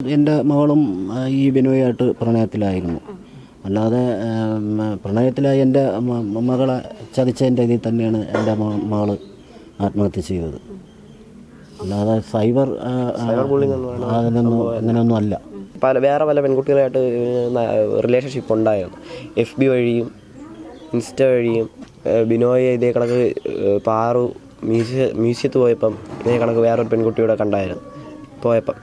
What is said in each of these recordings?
എന്റെ മകളും ഈ ബിനോയായിട്ട് പ്രണയത്തിലായിരുന്നു. അല്ലാതെ പ്രണയത്തിലായി എന്റെ മകളെ ചതിച്ചതിന്റെ ഇതിൽ തന്നെയാണ് എന്റെ മകൾ മകൾ ആത്മഹത്യ ചെയ്തത്. അല്ലാതെ സൈബർ അതിനൊന്നും അങ്ങനെയൊന്നും അല്ല. പല വേറെ പല പെൺകുട്ടികളായിട്ട് റിലേഷൻഷിപ്പ് ഉണ്ടായിരുന്നു എഫ് ബി വഴിയും ഇൻസ്റ്റ വഴിയും ബിനോയെ ഇതേ കണക്ക് പാറു മ്യൂസിയ മ്യൂസിയത്ത് പോയപ്പം ഇതേ കണക്ക് വേറൊരു പെൺകുട്ടിയുടെ കണ്ടായിരുന്നു. പോയപ്പം.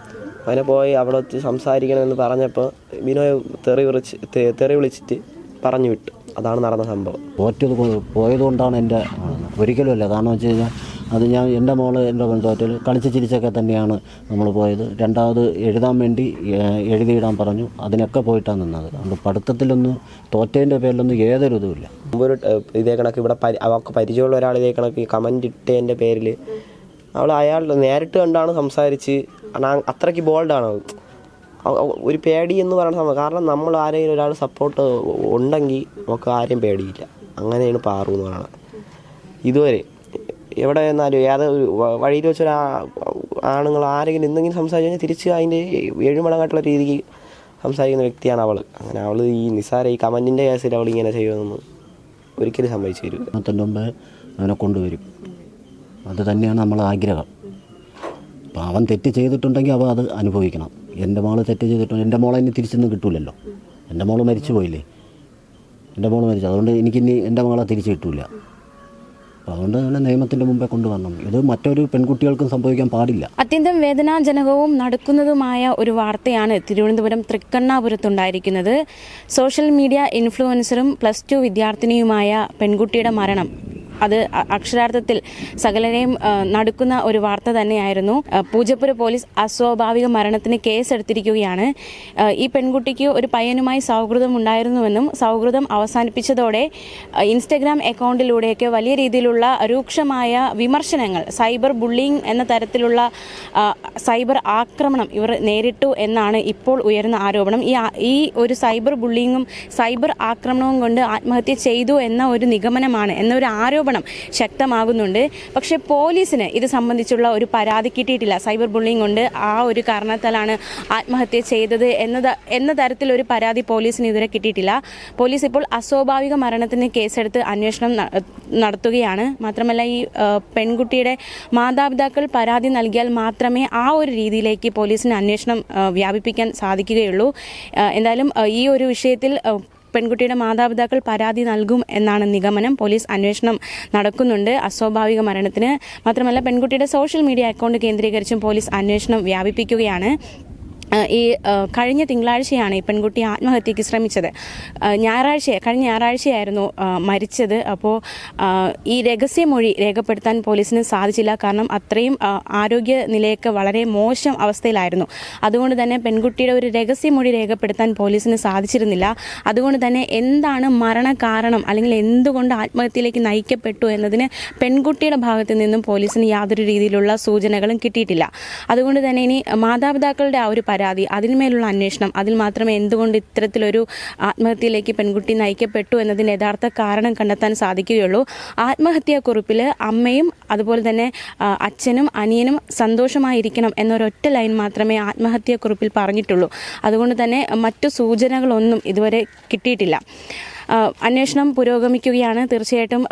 അങ്ങനെ പോയി അവിടെ വെച്ച് സംസാരിക്കണമെന്ന് പറഞ്ഞപ്പോൾ ബിനോയ് തെറി വിളിച്ച് തെറി വിളിച്ചിട്ട് പറഞ്ഞു വിട്ടു. അതാണ് നടന്ന സംഭവം. തോറ്റത് പോയതുകൊണ്ടാണ് എന്റെ ഒരിക്കലും അല്ല. കാരണം വെച്ച് കഴിഞ്ഞാൽ അത് ഞാൻ എന്റെ മോൾ എന്റെ തോറ്റൽ കളിച്ച് ചിരിച്ചൊക്കെ തന്നെയാണ് നമ്മൾ പോയത്. രണ്ടാമത് എഴുതാൻ വേണ്ടി എഴുതിയിടാൻ പറഞ്ഞു. അതിനൊക്കെ പോയിട്ടാണ് നിന്നത്. അതുകൊണ്ട് പഠിത്തത്തിലൊന്നും തോറ്റേന്റെ പേരിലൊന്നും ഏതൊരു ഇതുമില്ല. ഒരു ഇതേ കണക്ക് ഇവിടെ അവർക്ക് പരിചയമുള്ള ഒരാൾ ഇതേ കണക്ക് കമന്റ് ഇട്ടതിന്റെ പേരിൽ അവൾ അയാൾ നേരിട്ട് കണ്ടാണ് സംസാരിച്ച്. അത്രയ്ക്ക് ബോൾഡാണ് അവൾ. അവ- അവ- ഒരു പേടി എന്ന് പറയുന്ന സംഭവം. കാരണം നമ്മൾ ആരെങ്കിലും ഒരാൾ സപ്പോർട്ട് ഉണ്ടെങ്കിൽ നമുക്ക് ആരെയും പേടിയില്ല. അങ്ങനെയാണ് പാറു എന്ന് പറയുന്നത്. ഇതുവരെ എവിടെ എന്നാലും ഏതൊരു വഴിയിൽ വെച്ചൊരു ആണുങ്ങൾ ആരെങ്കിലും എന്തെങ്കിലും സംസാരിച്ചു കഴിഞ്ഞാൽ തിരിച്ച് അതിന്റെ ഏഴുമടങ്ങായിട്ടുള്ള രീതിക്ക് സംസാരിക്കുന്ന വ്യക്തിയാണ് അവൾ അങ്ങനെ അവൾ ഈ നിസാര ഈ കമന്റിന്റെ കേസിൽ അവൾ ഇങ്ങനെ ചെയ്യുമെന്ന് ഒരിക്കലും സംഭവിച്ചു തരും അതിന്റെ അവനെ കൊണ്ടുവരും. അത് തന്നെയാണ് നമ്മളെ ആഗ്രഹം. അപ്പം അവൻ തെറ്റ് ചെയ്തിട്ടുണ്ടെങ്കിൽ അവൻ അത് അനുഭവിക്കണം. എന്റെ മോൾ തെറ്റ് ചെയ്തിട്ടുണ്ട്. എന്റെ മോളെ ഇനി തിരിച്ചൊന്നും കിട്ടൂലല്ലോ. എന്റെ മോൾ മരിച്ചു പോയില്ലേ? എന്റെ മോൾ മരിച്ചു. അതുകൊണ്ട് എനിക്കിനി എന്റെ മകളെ തിരിച്ചു കിട്ടൂല. അതുകൊണ്ട് തന്നെ നിയമത്തിന്റെ മുമ്പേ കൊണ്ടുവരണം. ഇത് മറ്റൊരു പെൺകുട്ടികൾക്കും സംഭവിക്കാൻ പാടില്ല. അത്യന്തം വേദനാജനകവും നടക്കുന്നതുമായ ഒരു വാർത്തയാണ് തിരുവനന്തപുരം തൃക്കണ്ണാപുരത്തുണ്ടായിരിക്കുന്നത്. സോഷ്യൽ മീഡിയ ഇൻഫ്ലുവൻസറും പ്ലസ് ടു വിദ്യാർത്ഥിനിയുമായ പെൺകുട്ടിയുടെ മരണം. അത് അക്ഷരാർത്ഥത്തിൽ സകലരെയും നടക്കുന്ന ഒരു വാർത്ത തന്നെയായിരുന്നു. പൂജപ്പുര പോലീസ് അസ്വാഭാവിക മരണത്തിന് കേസെടുത്തിരിക്കുകയാണ്. ഈ പെൺകുട്ടിക്ക് ഒരു പയ്യനുമായി സൗഹൃദം ഉണ്ടായിരുന്നുവെന്നും സൗഹൃദം അവസാനിപ്പിച്ചതോടെ ഇൻസ്റ്റഗ്രാം അക്കൗണ്ടിലൂടെയൊക്കെ വലിയ രീതിയിലുള്ള രൂക്ഷമായ വിമർശനങ്ങൾ സൈബർ ബുള്ളിങ് എന്ന തരത്തിലുള്ള സൈബർ ആക്രമണം ഇവർ നേരിട്ടു എന്നാണ് ഇപ്പോൾ ഉയർന്ന ആരോപണം. ഈ ഈ ഒരു സൈബർ ബുള്ളിങ്ങും സൈബർ ആക്രമണവും കൊണ്ട് ആത്മഹത്യ ചെയ്തു എന്ന ഒരു നിഗമനമാണ് എന്ന ഒരു ആരോപണം ശക്തമാകുന്നുണ്ട്. പക്ഷേ പോലീസിന് ഇത് സംബന്ധിച്ചുള്ള ഒരു പരാതി കിട്ടിയിട്ടില്ല. സൈബർ ബുള്ളിങ് കൊണ്ട് ആ ഒരു കാരണത്താലാണ് ആത്മഹത്യ ചെയ്തത് എന്നത് എന്ന തരത്തിലൊരു പരാതി പോലീസിന് ഇതുവരെ കിട്ടിയിട്ടില്ല. പോലീസ് ഇപ്പോൾ അസ്വാഭാവിക മരണത്തിന് കേസെടുത്ത് അന്വേഷണം നടത്തുകയാണ്. മാത്രമല്ല ഈ പെൺകുട്ടിയുടെ മാതാപിതാക്കൾ പരാതി നൽകിയാൽ മാത്രമേ ആ ഒരു രീതിയിലേക്ക് പോലീസിന് അന്വേഷണം വ്യാപിപ്പിക്കാൻ സാധിക്കുകയുള്ളൂ. എന്തായാലും ഈ ഒരു വിഷയത്തിൽ പെൺകുട്ടിയുടെ മാതാപിതാക്കൾ പരാതി നൽകും എന്നാണ് നിഗമനം. പോലീസ് അന്വേഷണം നടക്കുന്നുണ്ട്. അസ്വാഭാവിക മരണത്തിന് മാത്രമല്ല പെൺകുട്ടിയുടെ സോഷ്യൽ മീഡിയ അക്കൗണ്ട് കേന്ദ്രീകരിച്ചും പോലീസ് അന്വേഷണം വ്യാപിപ്പിക്കുകയാണ്. ഈ കഴിഞ്ഞ തിങ്കളാഴ്ചയാണ് ഈ പെൺകുട്ടി ആത്മഹത്യക്ക് ശ്രമിച്ചത്. ഞായറാഴ്ച കഴിഞ്ഞ ഞായറാഴ്ചയായിരുന്നു മരിച്ചത്. അപ്പോൾ ഈ രഹസ്യമൊഴി രേഖപ്പെടുത്താൻ പോലീസിന് സാധിച്ചില്ല. കാരണം അത്രയും ആരോഗ്യ നിലയൊക്കെ വളരെ മോശം അവസ്ഥയിലായിരുന്നു. അതുകൊണ്ട് തന്നെ പെൺകുട്ടിയുടെ ഒരു രഹസ്യമൊഴി രേഖപ്പെടുത്താൻ പോലീസിന് സാധിച്ചിരുന്നില്ല. അതുകൊണ്ട് തന്നെ എന്താണ് മരണകാരണം അല്ലെങ്കിൽ എന്തുകൊണ്ട് ആത്മഹത്യയിലേക്ക് നയിക്കപ്പെട്ടു എന്നതിന് പെൺകുട്ടിയുടെ ഭാഗത്ത് നിന്നും പോലീസിന് യാതൊരു രീതിയിലുള്ള സൂചനകളും കിട്ടിയിട്ടില്ല. അതുകൊണ്ട് തന്നെ ഇനി മാതാപിതാക്കളുടെ ആ ഒരു പരാതി അതിന്മേലുള്ള അന്വേഷണം അതിൽ മാത്രമേ എന്തുകൊണ്ട് ഇത്തരത്തിലൊരു ആത്മഹത്യയിലേക്ക് പെൺകുട്ടി നയിക്കപ്പെട്ടു എന്നതിന് യഥാർത്ഥ കാരണം കണ്ടെത്താൻ സാധിക്കുകയുള്ളൂ. ആത്മഹത്യാക്കുറിപ്പിൽ അമ്മയും അതുപോലെ തന്നെ അച്ഛനും അനിയനും സന്തോഷമായിരിക്കണം എന്നൊരൊറ്റ ലൈൻ മാത്രമേ ആത്മഹത്യാക്കുറിപ്പിൽ പറഞ്ഞിട്ടുള്ളൂ. അതുകൊണ്ട് തന്നെ മറ്റു സൂചനകളൊന്നും ഇതുവരെ കിട്ടിയിട്ടില്ല. അന്വേഷണം പുരോഗമിക്കുകയാണ്. തീർച്ചയായിട്ടും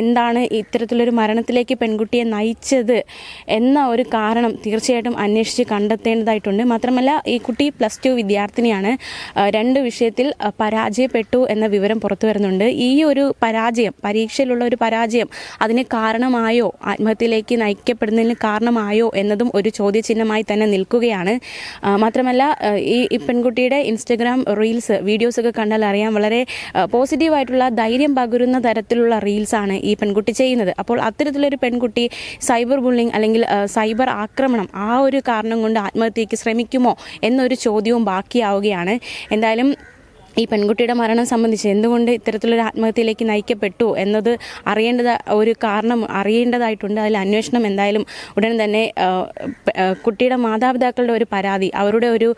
എന്താണ് ഇത്തരത്തിലൊരു മരണത്തിലേക്ക് പെൺകുട്ടിയെ നയിച്ചത് എന്ന ഒരു കാരണം തീർച്ചയായിട്ടും അന്വേഷിച്ച് കണ്ടെത്തേണ്ടതായിട്ടുണ്ട്. മാത്രമല്ല ഈ കുട്ടി പ്ലസ് ടു വിദ്യാർത്ഥിനിയാണ്. രണ്ട് വിഷയത്തിൽ പരാജയപ്പെട്ടു എന്ന വിവരം പുറത്തു വരുന്നുണ്ട്. ഈ ഒരു പരാജയം പരീക്ഷയിലുള്ള ഒരു പരാജയം അതിന് കാരണമായോ? ആത്മഹത്യയിലേക്ക് നയിക്കപ്പെടുന്നതിന് കാരണമായോ? എന്നതും ഒരു ചോദ്യചിഹ്നമായി തന്നെ നിൽക്കുകയാണ്. മാത്രമല്ല ഈ പെൺകുട്ടിയുടെ ഇൻസ്റ്റഗ്രാം റീൽസ് വീഡിയോസൊക്കെ കണ്ടാൽ അറിയാം. വളരെ പോസിറ്റീവായിട്ടുള്ള ധൈര്യം പകരുന്ന തരത്തിലുള്ള റീൽസാണ് ഈ പെൺകുട്ടി ചെയ്യുന്നത്. അപ്പോൾ അത്തരത്തിലൊരു പെൺകുട്ടി സൈബർ ബുള്ളിങ് അല്ലെങ്കിൽ സൈബർ ആക്രമണം ആ ഒരു കാരണം കൊണ്ട് ആത്മഹത്യയ്ക്ക് ശ്രമിക്കുമോ എന്നൊരു ചോദ്യവും ബാക്കിയാവുകയാണ്. എന്തായാലും ഈ പെൺകുട്ടിയുടെ മരണം സംബന്ധിച്ച് എന്തുകൊണ്ട് ഇത്തരത്തിലൊരു ആത്മഹത്യയിലേക്ക് നയിക്കപ്പെട്ടു എന്നത് അറിയേണ്ടത് ഒരു കാരണം അറിയേണ്ടതായിട്ടുണ്ട്. അതിൽ അന്വേഷണം എന്തായാലും ഉടൻ തന്നെ കുട്ടിയുടെ മാതാപിതാക്കളുടെ ഒരു പരാതി അവരുടെ ഒരു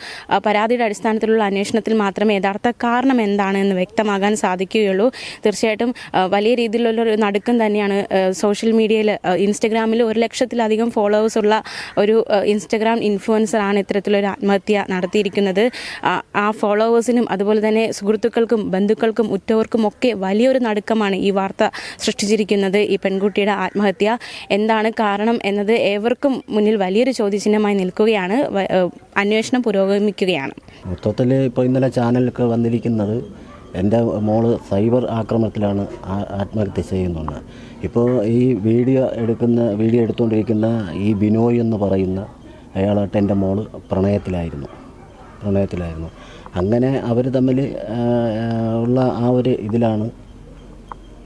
പരാതിയുടെ അടിസ്ഥാനത്തിലുള്ള അന്വേഷണത്തിൽ മാത്രമേ യഥാർത്ഥ കാരണം എന്താണ് എന്ന് വ്യക്തമാകാൻ സാധിക്കുകയുള്ളൂ. തീർച്ചയായിട്ടും വലിയ രീതിയിലുള്ള ഒരു നടുക്കം തന്നെയാണ് സോഷ്യൽ മീഡിയയിൽ ഇൻസ്റ്റഗ്രാമിൽ ഒരു ലക്ഷത്തിലധികം ഫോളോവേഴ്സ് ഉള്ള ഒരു ഇൻസ്റ്റഗ്രാം ഇൻഫ്ലുവൻസറാണ് ഇത്തരത്തിലൊരു ആത്മഹത്യ നടത്തിയിരിക്കുന്നത്. ആ ഫോളോവേഴ്സിനും അതുപോലെ തന്നെ സുഹൃത്തുക്കൾക്കും ബന്ധുക്കൾക്കും ഉറ്റവർക്കും ഒക്കെ വലിയൊരു നടുക്കമാണ് ഈ വാർത്ത സൃഷ്ടിച്ചിരിക്കുന്നത്. ഈ പെൺകുട്ടിയുടെ ആത്മഹത്യ എന്താണ് കാരണം എന്നത് ഏവർക്കും മുന്നിൽ വലിയൊരു ചോദ്യചിഹ്നമായി നിൽക്കുകയാണ്. അന്വേഷണം പുരോഗമിക്കുകയാണ്. മൊത്തത്തിൽ ഇപ്പോൾ ഇന്നലെ ചാനലൊക്കെ വന്നിരിക്കുന്നത് എന്റെ മോൾ സൈബർ ആക്രമണത്തിലാണ് ആത്മഹത്യ ചെയ്യുന്നുണ്ട് ഇപ്പോൾ ഈ വീഡിയോ എടുക്കുന്ന വീഡിയോ എടുത്തുകൊണ്ടിരിക്കുന്ന ഈ ബിനോയ് എന്ന് പറയുന്ന അയാളായിട്ട് എന്റെ മോൾ പ്രണയത്തിലായിരുന്നു. പ്രണയത്തിലായിരുന്നു. അങ്ങനെ അവർ തമ്മിൽ ഉള്ള ആ ഒരു ഇതിലാണ്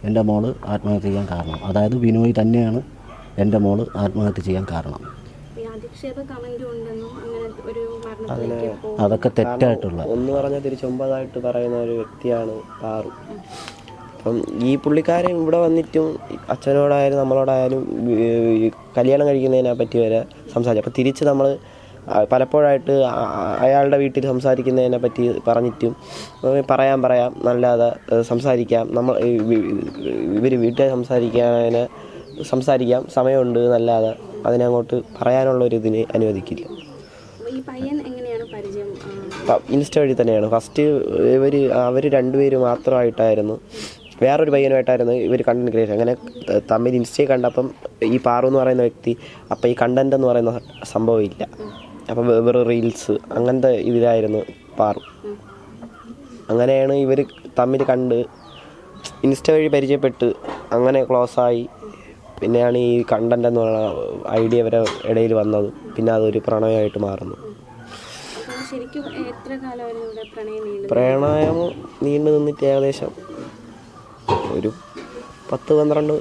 എന്റെ മോൾ ആത്മഹത്യ ചെയ്യാൻ കാരണം. അതായത് ബിനോയ് തന്നെയാണ് എന്റെ മോൾ ആത്മഹത്യ ചെയ്യാൻ കാരണം. അധിക്ഷേപ കമന്റ് ഉണ്ടെന്നും അങ്ങനെ ഒരു മരണത്തിലേക്ക് അതൊക്കെ തെറ്റായിട്ടുള്ള ഒന്ന് പറഞ്ഞാൽ തിരിച്ചൊമ്പതായിട്ട് പറയുന്ന ഒരു വ്യക്തിയാണ് പാറു. അപ്പം ഈ പുള്ളിക്കാരൻ ഇവിടെ വന്നിട്ടും അച്ഛനോടായാലും നമ്മളോടായാലും കല്യാണം കഴിക്കുന്നതിനെ പറ്റി വരെ സംസാരിച്ചു അപ്പം തിരിച്ച് നമ്മൾ പലപ്പോഴായിട്ട് അയാളുടെ വീട്ടിൽ സംസാരിക്കുന്നതിനെ പറ്റി പറഞ്ഞിട്ടും പറയാൻ പറയാം പറയാം നല്ലാതെ സംസാരിക്കാം. നമ്മൾ ഇവർ വീട്ടിൽ സംസാരിക്കാൻ സംസാരിക്കാം സമയമുണ്ട് നല്ലാതെ അതിനങ്ങോട്ട് പറയാനുള്ള ഒരു ഇതിന് അനുവദിക്കില്ല ഇൻസ്റ്റ വഴി തന്നെയാണ്. ഫസ്റ്റ് ഇവർ അവർ രണ്ടുപേര് മാത്രമായിട്ടായിരുന്നു. വേറൊരു പയ്യനുമായിട്ടായിരുന്നു ഇവർ കണ്ടന്റ് ക്രിയേഷൻ അങ്ങനെ തമ്മിൽ ഇൻസ്റ്റയിൽ കണ്ടപ്പം ഈ പാറു എന്ന് പറയുന്ന വ്യക്തി അപ്പം ഈ കണ്ടന്റ് എന്ന് പറയുന്ന സംഭവം ഇല്ല. അപ്പം വെ- വെറും റീൽസ് അങ്ങനത്തെ ഇതിലായിരുന്നു പാറു അങ്ങനെയാണ് ഇവർ തമ്മിൽ കണ്ട് ഇൻസ്റ്റ വഴി പരിചയപ്പെട്ട് അങ്ങനെ ക്ലോസ് ആയി. പിന്നെയാണ് ഈ കണ്ടന്റ് എന്ന് പറയുന്ന ഐഡിയ വരെ ഇടയിൽ വന്നത്. പിന്നെ അതൊരു പ്രണയമായിട്ട് മാറുന്നു. പ്രണയം നീണ്ടു നിന്നിട്ട് ഏകദേശം ഒരു പത്ത് പന്ത്രണ്ട്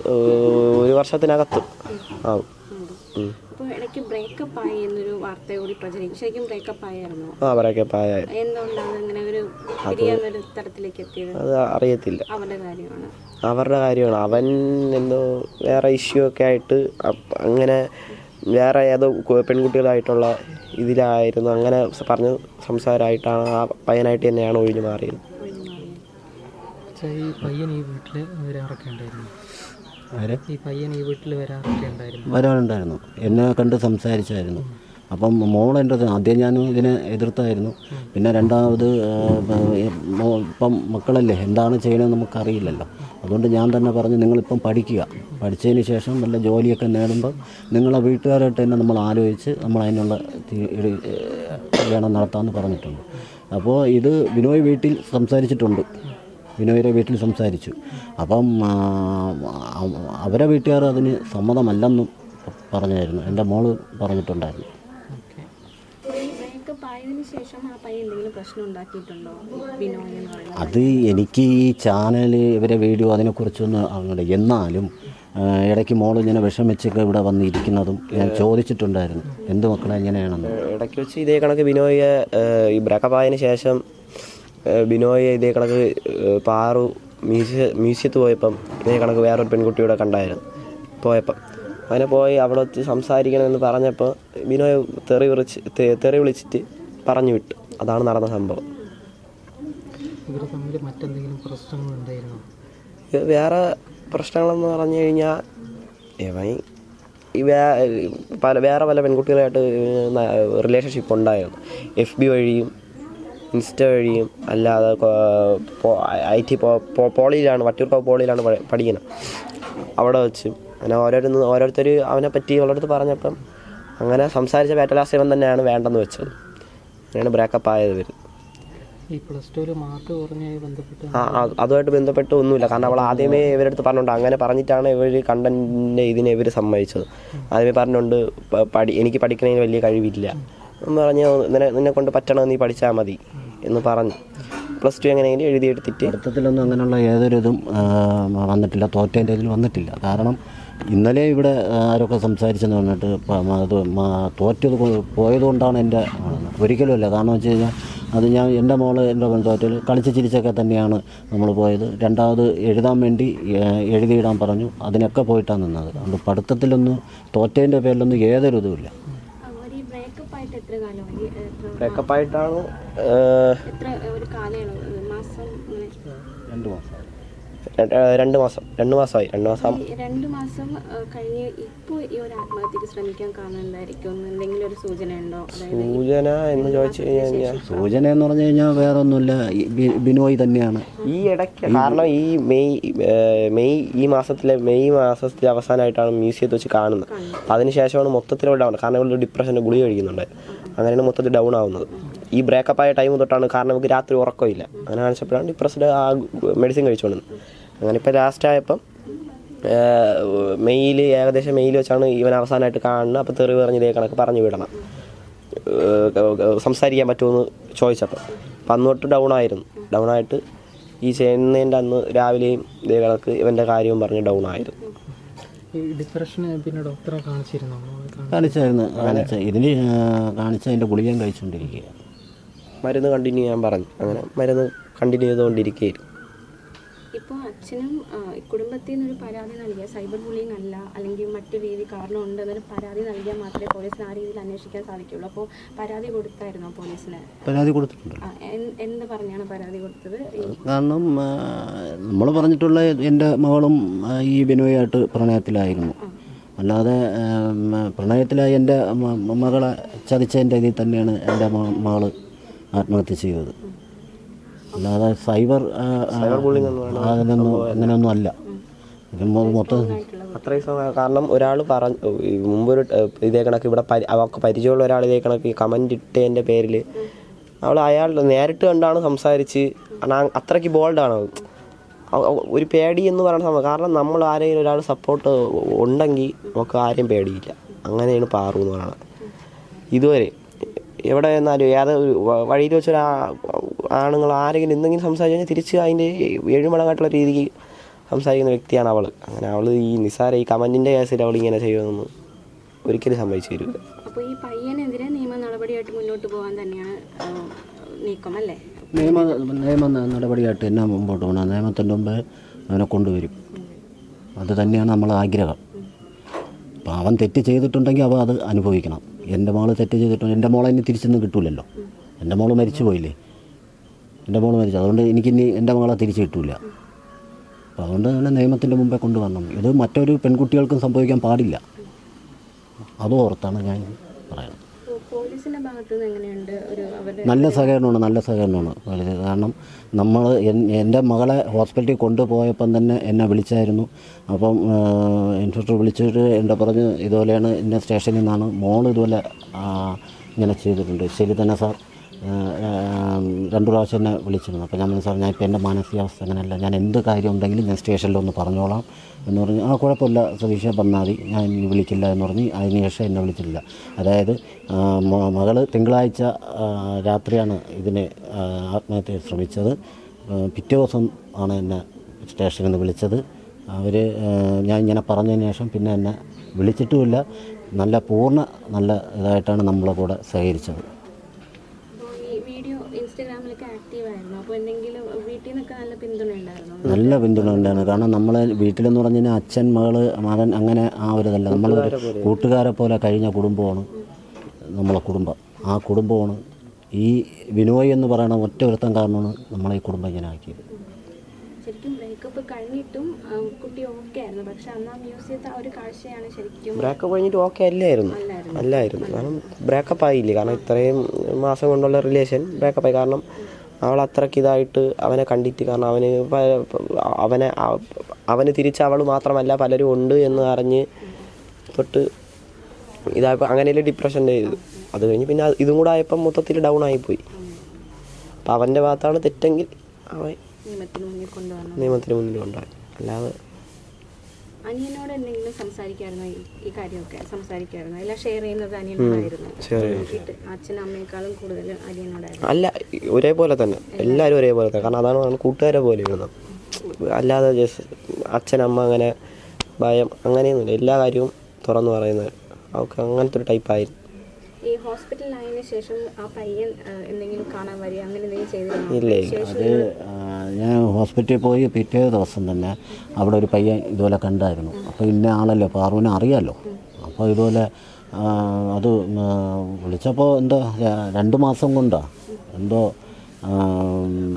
ഒരു വർഷത്തിനകത്ത് ആവും. ഉം. അപ്പോൾ ഇടയ്ക്ക് ബ്രേക്കപ്പ് ആയി എന്നൊരു വാർത്ത കൂടി പ്രചരിക്കും. ശരിക്കും ബ്രേക്കപ്പ് ആയിരുന്നു ആ അവരൊക്കെ പായ എന്തുകൊണ്ടാണ് അങ്ങനെ ഒരു പിരിയാന്നൊരു തരത്തിലേക്ക് എത്തിയത്? അത് അറിയത്തില്ല. അവരുടെ കാര്യമാണ്. അവരുടെ കാര്യമാണ്. അവൻ എന്തോ വേറെ ഇഷ്യൂ ഒക്കെ ആയിട്ട് അങ്ങനെ വേറെ ഏതോ പെൺകുട്ടികളായിട്ടുള്ള ഇതിലായിരുന്നു. അങ്ങനെ പറഞ്ഞ സംസാരമായിട്ടാണ് ആ പയ്യനായിട്ട് തന്നെയാണ് ഒഴിഞ്ഞു മാറിയത്. ഈ പയ്യൻ ഈ വീട്ടിൽ വരാറൊക്കെ ഉണ്ടായിരുന്നു? ആര് ഈ പയ്യൻ ഈ വീട്ടിൽ വരാനുണ്ടായിരുന്നു എന്നെ കണ്ട് സംസാരിച്ചായിരുന്നു. അപ്പം മോൾ എന്റെ ആദ്യം ഞാൻ ഇതിനെ എതിർത്തായിരുന്നു. പിന്നെ രണ്ടാമത് ഇപ്പം മക്കളല്ലേ എന്താണ് ചെയ്യണമെന്ന് നമുക്കറിയില്ലല്ലോ. അതുകൊണ്ട് ഞാൻ തന്നെ പറഞ്ഞു നിങ്ങളിപ്പം പഠിക്കുക. പഠിച്ചതിന് ശേഷം നല്ല ജോലിയൊക്കെ നേടുമ്പോൾ നിങ്ങളെ വീട്ടുകാരായിട്ട് തന്നെ നമ്മൾ ആലോചിച്ച് നമ്മൾ അതിനുള്ള വേണം നടത്താമെന്ന് പറഞ്ഞിട്ടുണ്ട്. അപ്പോൾ ഇത് ബിനോയ് വീട്ടിൽ സംസാരിച്ചിട്ടുണ്ട്. വിനോയുടെ വീട്ടിൽ സംസാരിച്ചു. അപ്പം അവരെ വീട്ടുകാർ അതിന് സമ്മതമല്ലെന്നും പറഞ്ഞായിരുന്നു. എന്റെ മോൾ പറഞ്ഞിട്ടുണ്ടായിരുന്നു. അത് എനിക്ക് ഈ ചാനൽ ഇവരെ വീഡിയോ അതിനെക്കുറിച്ചൊന്നും അങ്ങോട്ട് എന്നാലും ഇടയ്ക്ക് മോൾ ഇങ്ങനെ വിഷമിച്ചൊക്കെ ഇവിടെ വന്നിരിക്കുന്നതും ഞാൻ ചോദിച്ചിട്ടുണ്ടായിരുന്നു. എന്ത് മക്കളെ എങ്ങനെയാണെന്ന്. ഇടയ്ക്ക് വെച്ച് ഇതേ കണക്ക് ബിനോയെ ഈ ബ്രേക്കപ്പ് ആയതിനു ശേഷം ബിനോയെ ഇതേ കണക്ക് പാറു മ്യൂസിയ മ്യൂസിയത്ത് പോയപ്പം ഇതേ കണക്ക് വേറൊരു പെൺകുട്ടിയുടെ കണ്ടായിരുന്നു. പോയപ്പം. അങ്ങനെ പോയി അവിടെ വെച്ച് സംസാരിക്കണമെന്ന് പറഞ്ഞപ്പോൾ ബിനോയ് തെറി വിളിച്ച് തെറി വിളിച്ചിട്ട് പറഞ്ഞു വിട്ടു. അതാണ് നടന്ന സംഭവം. വേറെ പ്രശ്നങ്ങളെന്ന് പറഞ്ഞു കഴിഞ്ഞാൽ ഇവൻ പല വേറെ പല പെൺകുട്ടികളായിട്ട് റിലേഷൻഷിപ്പ് ഉണ്ടായിരുന്നു. എഫ് ബി വഴിയും ഇൻസ്റ്റ വഴിയും അല്ലാതെ ഐ ടി പോളിയിലാണ് വട്ടിയൂർക്കാവ് പോളിയിലാണ് പഠി- പഠിക്കുന്നത് അവിടെ വെച്ച്. അങ്ങനെ ഓരോരുന്ന് ഓരോരുത്തർ അവനെ പറ്റി അവളടുത്ത് പറഞ്ഞപ്പം അങ്ങനെ സംസാരിച്ച പേറ്റലാസ്യവൻ തന്നെയാണ് വേണ്ടെന്ന് വെച്ചത്. അങ്ങനെയാണ് ബ്രേക്കപ്പ് ആയത് ഇവർ ഈ പ്ലസ് ടുവിൽ മാർക്ക് ബന്ധപ്പെട്ട് ആ അതുമായിട്ട് ബന്ധപ്പെട്ട് ഒന്നുമില്ല. കാരണം അവൾ ആദ്യമേ ഇവരടുത്ത് പറഞ്ഞുണ്ട് അങ്ങനെ പറഞ്ഞിട്ടാണ് ഇവർ കണ്ടന്റിന്റെ ഇതിനെ ഇവർ സമ്മതിച്ചത്. ആദ്യമേ പറഞ്ഞുകൊണ്ട് പഠി എനിക്ക് പഠിക്കുന്നതിന് വലിയ കഴിവില്ല. എന്ന് പറഞ്ഞു നിന്നെ നിന്നെ കൊണ്ട് പറ്റണം നീ പഠിച്ചാൽ മതി. എന്ന് പറഞ്ഞു. പ്ലസ് ടു എങ്ങനെയെങ്കിലും എഴുതിയെടുത്തിട്ട്. പഠിത്തത്തിലൊന്നും അങ്ങനെയുള്ള ഏതൊരു ഇതും വന്നിട്ടില്ല. തോറ്റേന്റെ ഇതിൽ വന്നിട്ടില്ല. കാരണം ഇന്നലെ ഇവിടെ ആരൊക്കെ സംസാരിച്ചെന്ന് പറഞ്ഞിട്ട് അത് തോറ്റത് പോയതുകൊണ്ടാണ് എന്റെ. ഒരിക്കലുമല്ല കാരണം വെച്ച് കഴിഞ്ഞാൽ അത് ഞാൻ എന്റെ മോൾ എന്റെ തോറ്റൽ കളിച്ച് ചിരിച്ചൊക്കെ തന്നെയാണ് നമ്മൾ പോയത്. രണ്ടാമത് എഴുതാൻ വേണ്ടി എഴുതിയിടാൻ പറഞ്ഞു. അതിനൊക്കെ പോയിട്ടാണ് നിന്നത്. അതുകൊണ്ട് പഠിത്തത്തിലൊന്നും തോറ്റേന്റെ പേരിലൊന്നും ഏതൊരു ഇതുമില്ല എത്ര കാലമായി? ബ്രേക്കപ്പ് ആയിട്ടാണോ? എത്ര ഒരു കാലയളവ്? മാസം രണ്ട് മാസം. രണ്ട് മാസം. രണ്ട് മാസമായി. രണ്ട് മാസം രണ്ട് മാസം കഴിഞ്ഞ് ഇപ്പോൾ ഈ ഒരു ആത്മഹത്യക്ക് ശ്രമിക്കാൻ കാരണം എന്തായിരിക്കും? എന്ന് എന്തെങ്കിലും ഒരു സൂചന ഉണ്ടോ അതായത് സൂചന എന്ന് ചോദിച്ചു കഴിഞ്ഞാൽ സൂചന എന്ന് പറഞ്ഞു കഴിഞ്ഞാൽ വേറെ ഒന്നുമില്ല ബിനോയ് തന്നെയാണ്. ഈ ഇടയ്ക്ക് കാരണം ഈ മെയ് മെയ് ഈ മാസത്തിലെ മെയ് മാസത്തിലെ അവസാനമായിട്ടാണ് മ്യൂസിയത്തിൽ വെച്ച് കാണുന്നത്. അപ്പം അതിനുശേഷമാണ് മൊത്തത്തിൽ ഡൗൺ കാരണം ഒരു ഡിപ്രഷന്റെ ഗുളി കഴിക്കുന്നുണ്ട്. അങ്ങനെയാണ് മൊത്തത്തിൽ ഡൗൺ ആവുന്നത്. ഈ ബ്രേക്കപ്പ് ആയ ടൈം തൊട്ടാണ് കാരണം നമുക്ക് രാത്രി ഉറക്കമില്ല. അങ്ങനെ കാണിച്ചപ്പോഴാണ് ഡിപ്രസ്ഡ് ആ മെഡിസിൻ കഴിച്ചുകൊണ്ടിരുന്നത് അങ്ങനെ ഇപ്പോൾ ലാസ്റ്റ് ആയപ്പം മെയിൽ ഏകദേശം മെയിൽ വെച്ചാണ് ഇവൻ അവസാനമായിട്ട് കാണുന്നത്. അപ്പോൾ തെറി പറഞ്ഞ് ഇതേ കണക്ക് പറഞ്ഞു വിടണം. സംസാരിക്കാൻ പറ്റുമെന്ന് ചോദിച്ചപ്പോൾ അപ്പം അന്ന് തൊട്ട് ഡൗൺ ആയിരുന്നു. ഡൗൺ ആയിട്ട് ഈ ചെയ്യുന്നതിന്റെ അന്ന് രാവിലെയും ഇതേ കണക്ക് ഇവന്റെ കാര്യവും പറഞ്ഞ് ഡൗൺ ആയിരുന്നു ഡിപ്രഷൻ പിന്നെ ഡോക്ടറെ കാണിച്ചിരുന്നു? കാണിച്ചായിരുന്നു. കാണിച്ച ഇതിന് ഏഹ്, കാണിച്ച അതിന്റെ ഗുളികയും കഴിച്ചുകൊണ്ടിരിക്കുക മരുന്ന് കണ്ടിന്യൂ ചെയ്യാൻ പറഞ്ഞു. അങ്ങനെ മരുന്ന് കണ്ടിന്യൂ ചെയ്തുകൊണ്ടിരിക്കുകയായിരുന്നു. ഇപ്പോൾ അച്ഛനും കുടുംബത്തിൽ നിന്നൊരു പരാതി നൽകിയ സൈബർ ബുള്ളിങ് അല്ല അല്ലെങ്കിൽ മറ്റു രീതി കാരണം എന്നൊരു പരാതി നൽകിയാൽ മാത്രമേ പോലീസിന് ആ രീതിയിൽ അന്വേഷിക്കാൻ സാധിക്കുള്ളൂ. അപ്പോൾ പരാതി കൊടുത്തായിരുന്നോ പോലീസിന്? പരാതി കൊടുത്തിട്ടുണ്ട്. എന്ത് പറഞ്ഞാണ് പരാതി കൊടുത്തത്? കാരണം നമ്മൾ പറഞ്ഞിട്ടുള്ള എന്റെ മകളും ഈ ബിനോയായിട്ട് പ്രണയത്തിലായിരുന്നു. അല്ലാതെ പ്രണയത്തിലായി എന്റെ മകളെ ചതിച്ചതിന്റെ ഇതിൽ തന്നെയാണ് എന്റെ മകൾ മകൾ ആത്മഹത്യ ചെയ്തത്. അല്ലാതെ സൈബർ അതിനൊന്നും അങ്ങനെയൊന്നും അല്ല. മൊത്തം അത്രയും കാരണം ഒരാൾ പറഞ്ഞു മുമ്പൊരു ഇതേ കണക്ക് ഇവിടെ അവർക്ക് പരിചയമുള്ള ഒരാൾ ഇതേ കണക്ക് കമന്റ് ഇട്ടതിന്റെ പേരിൽ അവൾ അയാൾ നേരിട്ട് കണ്ടാണ് സംസാരിച്ച്. അത്രയ്ക്ക് ബോൾഡാണ് ഒരു പേടി എന്ന് പറയുന്ന സംഭവം. കാരണം നമ്മൾ ആരെങ്കിലും ഒരാൾ സപ്പോർട്ട് ഉണ്ടെങ്കിൽ നമുക്ക് ആരെയും പേടിയില്ല. അങ്ങനെയാണ് പാറു എന്ന് പറയുന്നത്. ഇതുവരെ എവിടെ എന്നാലും ഏത് വഴിയിൽ വെച്ചൊരു ആണുങ്ങൾ ആരെങ്കിലും എന്തെങ്കിലും സംസാരിച്ചു കഴിഞ്ഞാൽ തിരിച്ച് അതിന്റെ ഏഴുമടങ്ങായിട്ടുള്ള രീതിക്ക് സംസാരിക്കുന്ന വ്യക്തിയാണ് അവൾ. അങ്ങനെ അവൾ ഈ നിസാര ഈ കമന്റിന്റെ കേസിൽ അവൾ ഇങ്ങനെ ചെയ്യുമെന്ന് ഒരിക്കലും സംഭവിച്ചു തരില്ല അപ്പോൾ ഈ പയ്യനെതിരെ നിയമ നടപടിയായിട്ട് മുന്നോട്ട് പോകാൻ തന്നെയാണ് നീക്കം അല്ലേ? നിയമ നിയമ നടപടിയായിട്ട് എന്നാ മുമ്പോട്ട് പോകണം. നിയമത്തിന്റെ മുമ്പ് അവനെ കൊണ്ടുവരും. അത് തന്നെയാണ് നമ്മൾ ആഗ്രഹം. അപ്പം അവൻ തെറ്റ് ചെയ്തിട്ടുണ്ടെങ്കിൽ അവൻ അത് അനുഭവിക്കണം. എന്റെ മോൾ തെറ്റ് ചെയ്തിട്ടുണ്ട്. എന്റെ മോളെ ഇനി തിരിച്ചൊന്നും കിട്ടൂലല്ലോ. എന്റെ മോൾ മരിച്ചു പോയില്ലേ എന്റെ മോൾ മരിച്ചു. അതുകൊണ്ട് എനിക്കിനി എന്റെ മകളെ തിരിച്ചു കിട്ടില്ല അപ്പോൾ അതുകൊണ്ട് തന്നെ നിയമത്തിന്റെ മുമ്പേ കൊണ്ടുവരണം ഇത് മറ്റൊരു പെൺകുട്ടികൾക്കും സംഭവിക്കാൻ പാടില്ല. അതും ഓർത്താണ് ഞാൻ പറയുന്നത്. നല്ല സഹകരണമാണ് നല്ല സഹകരണമാണ്. കാരണം നമ്മൾ എന്റെ മകളെ ഹോസ്പിറ്റലിൽ കൊണ്ടുപോയപ്പം തന്നെ എന്നെ വിളിച്ചായിരുന്നു. അപ്പം ഇൻസ്പെക്ടർ വിളിച്ചിട്ട് എന്റെ പറഞ്ഞ് ഇതുപോലെയാണ് എന്റെ സ്റ്റേഷനിൽ നിന്നാണ് മോൾ ഇതുപോലെ ഇങ്ങനെ ചെയ്തിട്ടുണ്ട്. ശരി തന്നെ സാർ. രണ്ടു പ്രാവശ്യം എന്നെ വിളിച്ചിരുന്നു. അപ്പോൾ ഞാൻ സാർ ഞാൻ ഇപ്പോൾ എന്റെ മാനസികാവസ്ഥ അങ്ങനെയല്ല. ഞാൻ എന്ത് കാര്യം ഉണ്ടെങ്കിലും ഞാൻ സ്റ്റേഷനിലൊന്ന് പറഞ്ഞോളാം എന്ന് പറഞ്ഞ്. ആ കുഴപ്പമില്ല സതീഷെ പറഞ്ഞാൽ മതി. ഞാൻ വിളിക്കില്ല എന്ന് പറഞ്ഞ്. അതിന് ശേഷം എന്നെ വിളിച്ചിട്ടില്ല അതായത് മകൾ തിങ്കളാഴ്ച രാത്രിയാണ് ഇതിനെ ആത്മഹത്യ ശ്രമിച്ചത്. പിറ്റേ ദിവസം ആണ് എന്നെ സ്റ്റേഷനിൽ നിന്ന് വിളിച്ചത്. അവർ ഞാൻ ഇങ്ങനെ പറഞ്ഞതിന് ശേഷം പിന്നെ എന്നെ വിളിച്ചിട്ടുമില്ല. നല്ല പൂർണ നല്ല ഇതായിട്ടാണ് നമ്മളെ കൂടെ സഹകരിച്ചത് അപ്പോൾ ഈ വീഡിയോ ഇൻസ്റ്റാഗ്രാമിലൊക്കെ ആക്റ്റീവ് ആയിരുന്നു അപ്പോൾ എന്തെങ്കിലും വീട്ടിൽ നിന്നൊക്കെ നല്ല പിന്തുണ ഉണ്ടായിരുന്നു കാരണം നമ്മളെ വീട്ടിലെന്ന് പറഞ്ഞു കഴിഞ്ഞാൽ അച്ഛൻ മകൾ മകൻ അങ്ങനെ ആ ഒരു ഇതല്ല നമ്മൾ കൂട്ടുകാരെ പോലെ കഴിഞ്ഞ കുടുംബമാണ് നമ്മളെ കുടുംബം. ആ കുടുംബമാണ് ഈ വിനോയ് എന്ന് പറയുന്ന ഒറ്റ ഒരുത്തം കാരണമാണ് നമ്മളെ ഈ കുടുംബം ഇങ്ങനെ ആക്കിയത്. ശരിക്കും ബ്രേക്കപ്പ് കഴിഞ്ഞിട്ടും കുട്ടി ഓക്കെ ആയിരുന്നു. പക്ഷെ അന്ന് ആ മ്യൂസിയത്തെ ഒരു കാഴ്ചയാണ് ശരിക്കും ബ്രേക്കപ്പ് കഴിഞ്ഞിട്ട് ഓക്കെ അല്ലായിരുന്നു. അല്ലായിരുന്നു. കാരണം ബ്രേക്കപ്പ് ആയില്ലേ? കാരണം ഇത്രയും മാസം കൊണ്ടുള്ള റിലേഷൻ ബ്രേക്കപ്പ് ആയി. കാരണം അവൾ അത്രയ്ക്ക് ഇതായിട്ട് അവനെ കണ്ടിട്ട് കാരണം അവന് അവനെ അവ- അവന് തിരിച്ച് അവൾ മാത്രമല്ല പലരും ഉണ്ട് എന്ന് അറിഞ്ഞ് തൊട്ട് ഇതായപ്പോൾ അങ്ങനെയല്ലേ ഡിപ്രഷന്റെ ഇത്. അത് കഴിഞ്ഞ് പിന്നെ ഇതും കൂടെ ആയപ്പം മൊത്തത്തിൽ ഡൗൺ ആയിപ്പോയി. അപ്പം അവന്റെ ഭാഗത്താണ് തെറ്റെങ്കിൽ അവൻ നിയമത്തിന് മുന്നിൽ കൊണ്ടുപോകാൻ അല്ലാതെ അനിയനോട് എന്തെങ്കിലും സംസാരിക്കായിരുന്നു ഈ- കാര്യമൊക്കെ സംസാരിക്കായിരുന്നു. എല്ലാം ഷെയർ ചെയ്യുന്നത് അനിയനോടായിരുന്നു. അച്ഛനും അമ്മയെക്കാളും കൂടുതൽ അനിയനോടായിരുന്നു. അല്ല ഒരേപോലെ തന്നെ. എല്ലാവരും. ഒരേപോലെ തന്നെ. കാരണം അതാണ് നമ്മൾ കൂട്ടുകാരെ പോലെ ഇരുന്നത്. അല്ലാതെ ജസ്റ്റ് അച്ഛനമ്മ അങ്ങനെ ഭയം അങ്ങനെയൊന്നുമില്ല. എല്ലാ കാര്യവും തുറന്നു പറയുന്നത് അവൾക്ക് അങ്ങനത്തെ ഒരു ടൈപ്പായിരുന്നു ഈ ഹോസ്പിറ്റലിലായതിനു ശേഷം ആ പയ്യൻ എന്തെങ്കിലും കാണാൻ വരിക അങ്ങനെ എന്തെങ്കിലും ചെയ്തിരുന്നോ? ഇല്ലേ അത് ഞാൻ ഹോസ്പിറ്റലിൽ പോയി പിറ്റേ ദിവസം തന്നെ അവിടെ ഒരു പയ്യൻ ഇതുപോലെ കണ്ടായിരുന്നു. അപ്പോൾ ഇന്ന ആളല്ലേ? പാറുവിനെ അറിയാമല്ലോ അപ്പോൾ ഇതുപോലെ അത് വിളിച്ചപ്പോൾ എന്താ രണ്ട് മാസം കൊണ്ടാ. എന്തോ ആ,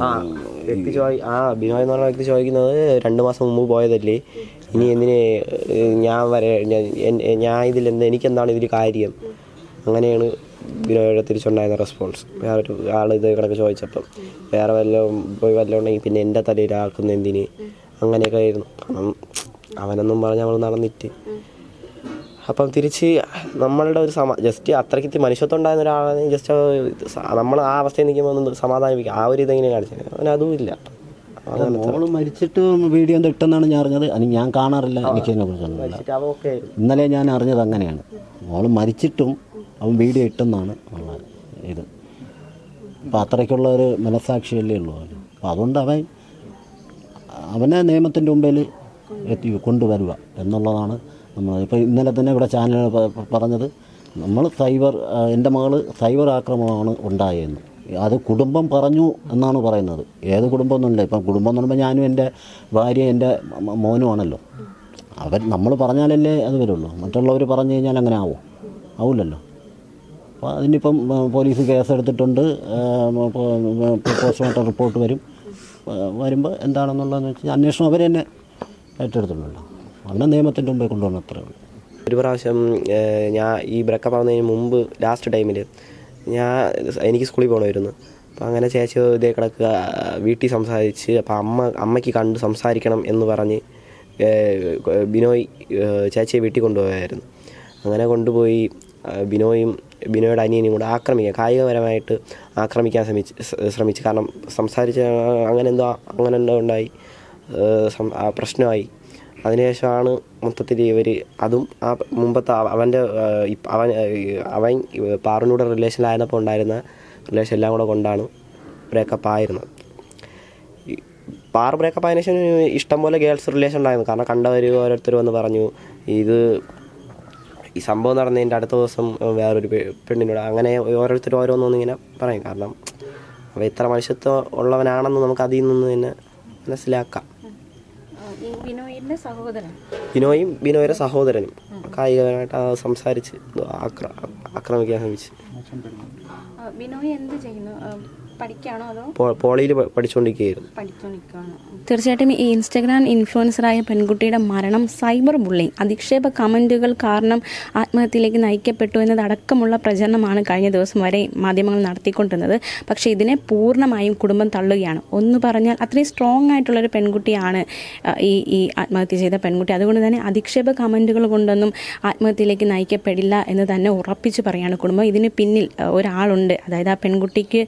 ആ വ്യക്തി ചോദി ആ ബിനോയ് എന്ന് പറഞ്ഞ വ്യക്തി ചോദിക്കുന്നത് രണ്ട് മാസം മുമ്പ് പോയതല്ലേ? ഇനി എന്തിനെ ഞാൻ വരെ ഞാൻ- എൻ- ഞാൻ ഇതിൽ എന്ത് എനിക്കെന്താണ് ഇതിൽ കാര്യം? അങ്ങനെയാണ് വിനോയുടെ തിരിച്ചുണ്ടായിരുന്ന റെസ്പോൺസ് വേറെ ഒരു ആൾ ഇത് കിടക്ക് ചോദിച്ചപ്പം വേറെ വല്ലതും പോയി വല്ലതും ഉണ്ടെങ്കിൽ പിന്നെ എന്റെ തലയിലാക്കുന്ന എന്തിന്? അങ്ങനെയൊക്കെ ആയിരുന്നു. കാരണം അവനൊന്നും പറഞ്ഞ് നമ്മൾ നടന്നിട്ട്. അപ്പം തിരിച്ച് നമ്മളുടെ ഒരു സമ ജസ്റ്റ് അത്രയ്ക്ക് മനുഷ്യത്വം ഉണ്ടായിരുന്ന ഒരാളെ ജസ്റ്റ് നമ്മൾ ആ അവസ്ഥയിൽ നിൽക്കുമ്പോൾ ഒന്ന് സമാധാനിപ്പിക്കുക. ആ ഒരു ഇതെങ്ങനെ കാണിച്ചത്? അവൻ അതും ഇല്ല. മോൾ മരിച്ചിട്ട് വീഡിയോ എന്തോ ഇട്ടെന്നാണ് ഞാൻ അറിഞ്ഞത്. അത് ഞാൻ കാണാറില്ല ആയിരുന്നു. ഇന്നലെ ഞാൻ അറിഞ്ഞത് അങ്ങനെയാണ്. മോൾ മരിച്ചിട്ടും അവൻ വീഡിയോ ഇട്ടെന്നാണ് ഉള്ള ഇത്. അപ്പോൾ അത്രയ്ക്കുള്ള ഒരു മനസ്സാക്ഷിയല്ലേ ഉള്ളൂ അവന്. അപ്പോൾ അതുകൊണ്ട് അവൻ അവനെ നിയമത്തിന്റെ മുമ്പിൽ എത്തി കൊണ്ടുവരിക എന്നുള്ളതാണ് നമ്മൾ ഇപ്പോൾ ഇന്നലെ തന്നെ ഇവിടെ ചാനൽ പറഞ്ഞത് നമ്മൾ സൈബർ എന്റെ മകൾ സൈബർ ആക്രമണമാണ് ഉണ്ടായതെന്ന് അത് കുടുംബം പറഞ്ഞു എന്നാണ് പറയുന്നത്. ഏത് കുടുംബം ഒന്നുമില്ല ഇപ്പം കുടുംബം എന്ന് പറയുമ്പോൾ ഞാനും എന്റെ ഭാര്യ എന്റെ മോനുമാണല്ലോ അവർ നമ്മൾ പറഞ്ഞാലല്ലേ അത് വരുള്ളൂ. മറ്റുള്ളവർ പറഞ്ഞു കഴിഞ്ഞാൽ അങ്ങനെ ആവും. ആവില്ലല്ലോ അപ്പോൾ അതിനിപ്പം പോലീസ് കേസെടുത്തിട്ടുണ്ട് പോസ്റ്റ്മോർട്ടം റിപ്പോർട്ട് വരും. വരുമ്പോൾ എന്താണെന്നുള്ളതെന്ന് വെച്ചാൽ അന്വേഷണം അവർ തന്നെ ഏറ്റെടുത്തിട്ടുണ്ടല്ലോ. അന്ന് നിയമത്തിന്റെ മുമ്പേ കൊണ്ടുവന്ന അത്രേ ഉള്ളൂ. ഒരു പ്രാവശ്യം ഞാൻ ഈ ബ്രേക്കപ്പ് ആവുന്നതിന് മുമ്പ് ലാസ്റ്റ് ടൈമിൽ ഞാൻ എനിക്ക് സ്കൂളിൽ പോകണമായിരുന്നു അപ്പം അങ്ങനെ ചേച്ചി ഇതേ കിടക്കുക വീട്ടിൽ സംസാരിച്ച് അപ്പം അമ്മ അമ്മയ്ക്ക് കണ്ട് സംസാരിക്കണം എന്ന് പറഞ്ഞ് ബിനോയ് ചേച്ചിയെ വീട്ടിൽ കൊണ്ടുപോയായിരുന്നു. അങ്ങനെ കൊണ്ടുപോയി ബിനോയും ബിനോയുടെ അനിയനും കൂടെ ആക്രമിക്കുക കായികപരമായിട്ട് ആക്രമിക്കാൻ ശ്രമിച്ച് ശ്രമിച്ചു. കാരണം സംസാരിച്ച് അങ്ങനെ എന്തോ അങ്ങനെ എന്തോ ഉണ്ടായി പ്രശ്നമായി. അതിനുശേഷമാണ് മൊത്തത്തിൽ ഇവർ അതും ആ മുമ്പത്തെ അവ- അവന്റെ അവൻ അവൻ പാറിനൂടെ റിലേഷനിലായിരുന്നപ്പോൾ ഉണ്ടായിരുന്ന റിലേഷൻ എല്ലാം കൂടെ കൊണ്ടാണ് ബ്രേക്കപ്പ് ആയിരുന്നത്. പാർ ബ്രേക്കപ്പ് ആയതിനു ശേഷം ഇഷ്ടംപോലെ ഗേൾസ് റിലേഷൻ ഉണ്ടായിരുന്നു. കാരണം കണ്ടവർ ഓരോരുത്തർ വന്ന് പറഞ്ഞു ഇത് ഈ സംഭവം നടന്നതിന്റെ അടുത്ത ദിവസം വേറൊരു പെണ്ണിനോട് അങ്ങനെ ഓരോരുത്തർ ഓരോന്നൊന്നും ഇങ്ങനെ പറയും. കാരണം അവ ഇത്ര മനുഷ്യത്വം ഉള്ളവനാണെന്ന് നമുക്ക് അതിൽ നിന്ന് തന്നെ മനസ്സിലാക്കാം. ബിനോയും ബിനോയുടെ സഹോദരനും കായികപരമായിട്ട് സംസാരിച്ച് ആക്രമിക്കാൻ ശ്രമിച്ചു. ബിനോയ് എന്ത് ചെയ്യുന്നു? അതോ പോളിയിൽ പഠിച്ചുകൊണ്ടിരിക്കുകയായിരുന്നു തീർച്ചയായിട്ടും ഈ ഇൻസ്റ്റഗ്രാം ഇൻഫ്ലുവൻസറായ പെൺകുട്ടിയുടെ മരണം സൈബർ ബുള്ളിങ് അധിക്ഷേപ കമന്റുകൾ കാരണം ആത്മഹത്യയിലേക്ക് നയിക്കപ്പെട്ടു എന്നതടക്കമുള്ള പ്രചരണമാണ് കഴിഞ്ഞ ദിവസം വരെ മാധ്യമങ്ങൾ നടത്തിക്കൊണ്ടിരുന്നത്. പക്ഷേ ഇതിനെ പൂർണമായും കുടുംബം തള്ളുകയാണ്. ഒന്ന് പറഞ്ഞാൽ അത്രയും സ്ട്രോങ് ആയിട്ടുള്ളൊരു പെൺകുട്ടിയാണ് ഈ ഈ ആത്മഹത്യ ചെയ്ത പെൺകുട്ടി. അതുകൊണ്ട് തന്നെ അധിക്ഷേപ കമന്റുകൾ കൊണ്ടൊന്നും ആത്മഹത്യയിലേക്ക് നയിക്കപ്പെടില്ല എന്ന് തന്നെ ഉറപ്പിച്ച് പറയാണ് കുടുംബം. ഇതിന് പിന്നിൽ ഒരാളുണ്ട്. അതായത് ആ പെൺകുട്ടിക്ക്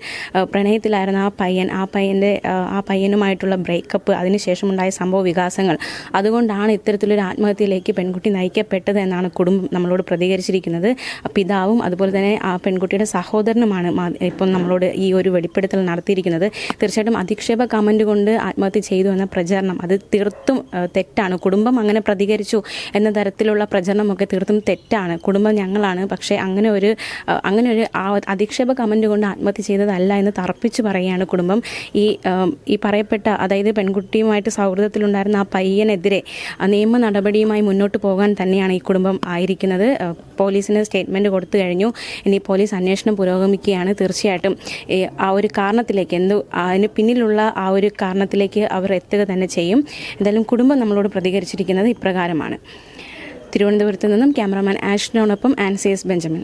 പ്രണയത്തിലായിരുന്ന ആ പയ്യൻ ആ പയ്യന്റെ ആ, പയ്യനുമായിട്ടുള്ള ബ്രേക്കപ്പ് അതിനുശേഷമുണ്ടായ സംഭവ വികാസങ്ങൾ. അതുകൊണ്ടാണ് ഇത്തരത്തിലൊരു ആത്മഹത്യയിലേക്ക് പെൺകുട്ടി നയിക്കപ്പെട്ടത് എന്നാണ് കുടുംബം നമ്മളോട് പ്രതികരിച്ചിരിക്കുന്നത്. പിതാവും അതുപോലെ തന്നെ ആ പെൺകുട്ടിയുടെ സഹോദരനുമാണ് ഇപ്പം നമ്മളോട് ഈ ഒരു വെളിപ്പെടുത്തൽ നടത്തിയിരിക്കുന്നത്. തീർച്ചയായിട്ടും അധിക്ഷേപ കമന്റ് കൊണ്ട് ആത്മഹത്യ ചെയ്തു എന്ന പ്രചരണം അത് തീർത്തും തെറ്റാണ്. കുടുംബം അങ്ങനെ പ്രതികരിച്ചു എന്ന തരത്തിലുള്ള പ്രചരണമൊക്കെ തീർത്തും തെറ്റാണ്. കുടുംബം ഞങ്ങളാണ്. പക്ഷേ അങ്ങനെ ഒരു അങ്ങനെ ഒരു അധിക്ഷേപ കമന്റ് കൊണ്ട് ആത്മഹത്യ ചെയ്തതല്ല എന്ന് തറപ്പിച്ച് പറയുകയാണ് കുടുംബം. ഈ ഈ പറയപ്പെട്ട അതായത് പെൺകുട്ടിയുമായിട്ട് സൗഹൃദത്തിലുണ്ടായിരുന്ന ആ പയ്യനെതിരെ നിയമ നടപടിയുമായി മുന്നോട്ട് പോകാൻ തന്നെയാണ് ഈ കുടുംബം ആയിരിക്കുന്നത്. പോലീസിന് സ്റ്റേറ്റ്മെന്റ് കൊടുത്തു കഴിഞ്ഞു. ഇനി പോലീസ് അന്വേഷണം പുരോഗമിക്കുകയാണ് തീർച്ചയായിട്ടും. ആ ഒരു കാരണത്തിലേക്ക് എന്ത് അതിന് പിന്നിലുള്ള ആ ഒരു കാരണത്തിലേക്ക് അവർ എത്തുക തന്നെ ചെയ്യും. എന്തായാലും കുടുംബം നമ്മളോട് പ്രതികരിച്ചിരിക്കുന്നത് ഇപ്രകാരമാണ്. തിരുവനന്തപുരത്ത് നിന്നും ക്യാമറാമാൻ ആഷ്നോടൊപ്പം ആൻസിയസ് ബെഞ്ചമിൻ.